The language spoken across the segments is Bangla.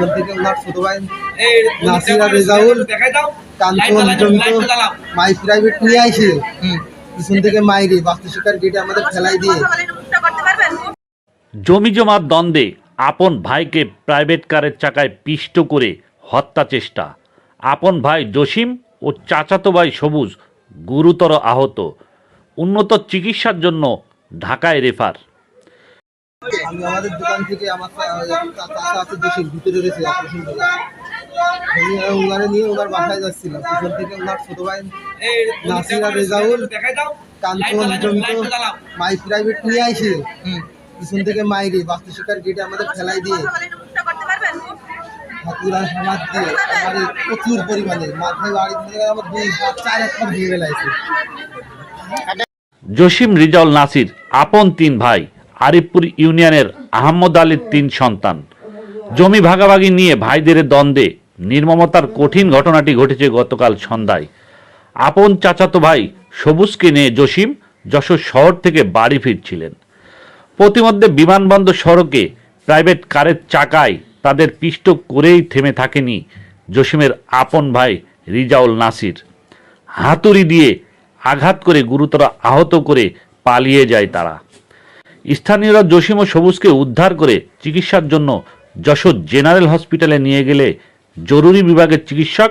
পিছন থেকে ওনার ছোট ভাই নাসিরা রেজাউল কাঞ্চন জমিত মাই প্রাইভেট নিয়ে আইছে। পিছন থেকে মাইরে বাস্তু শিকার গেটে আমাদের ফেলাই দিয়ে। জমি জমার দ্বন্দ্বে আপন ভাইকে প্রাইভেট কারের চাকায় পিষ্ট করে হত্যা চেষ্টা। আপন ভাই জসিম ও চাচাতো ভাই সবুজ গুরুতর আহত। উন্নত চিকিৎসার জন্য ঢাকায় রেফার আমি আমাদের দোকান থেকে আমার চা- চাচা আছে দেশের ভিতরে রয়েছে অপারেশন করে। আমি ওনারে নিয়ে ওনার বাসায় যাচ্ছিলাম। পিছন থেকে ওনার ছোট ভাই নাসিরা রেজাউল কাঞ্চন জমিত মাই প্রাইভেট নিয়ে আইছে। পিছন থেকে মাইরে বাস্তু শিকার গেটে আমাদের ফেলাই দিয়ে। হাতুড়া হামাত দিয়ে আমার প্রচুর পরিমাণে। মাথায় বাড়ি দিয়ে আমার দুই চার একটা ভেঙে ফেলাইছে। জসিম রিজাউল নাসির আপন তিন ভাই। আরিফপুর ইউনিয়নের আহমদ আলীর তিন সন্তান। জমি ভাগাভাগি নিয়ে ভাইদের দ্বন্দ্বে নির্মমতার কঠিন ঘটনাটি ঘটেছে গতকাল সন্ধ্যায়। আপন চাচাতো ভাই সবুজকে নিয়ে জসিম যশোর শহর থেকে বাড়ি ফিরছিলেন। প্রতিমধ্যে বিমানবন্দর সড়কে প্রাইভেট কারের চাকায় তাদের পিষ্ট করেই থেমে থাকেনি জসিমের আপন ভাই রিজাউল নাসির। হাতুড়ি দিয়ে আঘাত করে গুরুতর আহত করে পালিয়ে যায় তারা। স্থানীয়রা জসিম ও সবুজকে উদ্ধার করে চিকিৎসার জন্য যশোর জেনারেল হসপিটালে নিয়ে গেলে জরুরি বিভাগের চিকিৎসক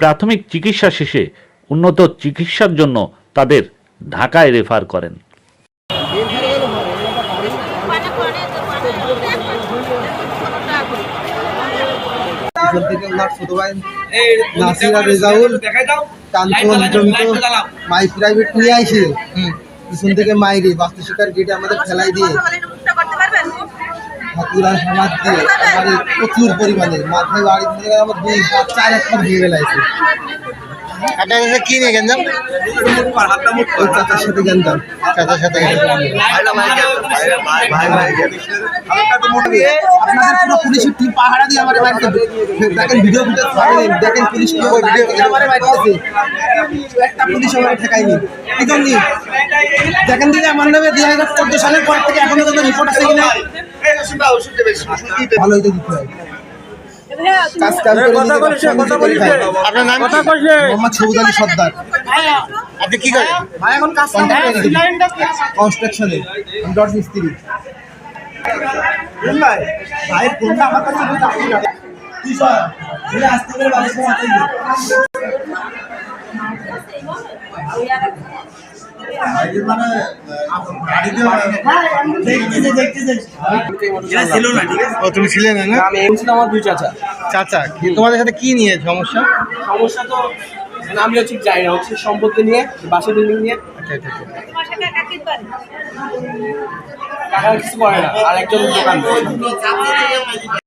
প্রাথমিক চিকিৎসা শেষে উন্নত চিকিৎসার জন্য তাদের ঢাকায় রেফার করেন। নাসিরা রেজাউল কাঞ্চন মাই প্রাইভেট নিয়ে আইছে। পিছন থেকে মাইরে বাস্তু শিকার গেটে আমাদের ফেলাই দিয়ে হাতুড়া হামাত দিয়ে আমার প্রচুর পরিমাণে মাথায় বাড়ি দিয়ে আমার দুই হাত চার একটা ভেঙে ফেলাইছে আপনার কাছে কি নিয়ে গেঞ্জাম? ওই চাচার সাথে গেন্দাম চাচার সাথে আপনাদের পুরো পুলিশের টিম পাহারা দিয়ে আমার বাড়িতে দেখেন ভিডিও দেখেন পুলিশ কি করে ভিডিও আমার বাড়িতে একটা পুলিশ আমার ঠেকায়নি। দেখেন দিদি আমার নামে দুই হাজার চোদ্দ সালের পর থেকে এখনও কোনো রিপোর্ট আছে কিনা? ভালো হইতে দিতে হয়। আপনার নাম মোহাম্মদ সবুজ আলী সর্দার আপনি কি করেন? কনস্ট্রাকশনে ডট মিস্ত্রি। ভাইয়ের ফোনটা আমার কাছে তুমি ছিলে না না? আমি আমার দুই চাচা। তোমাদের সাথে কি নিয়ে সমস্যা? সমস্যা তো মানে আমি হচ্ছে জানি না হচ্ছে সম্পত্তি নিয়ে বাসা বিল্ডিং নিয়ে। আচ্ছা আচ্ছা আচ্ছা। কিছু করে না আর একজন দোকান।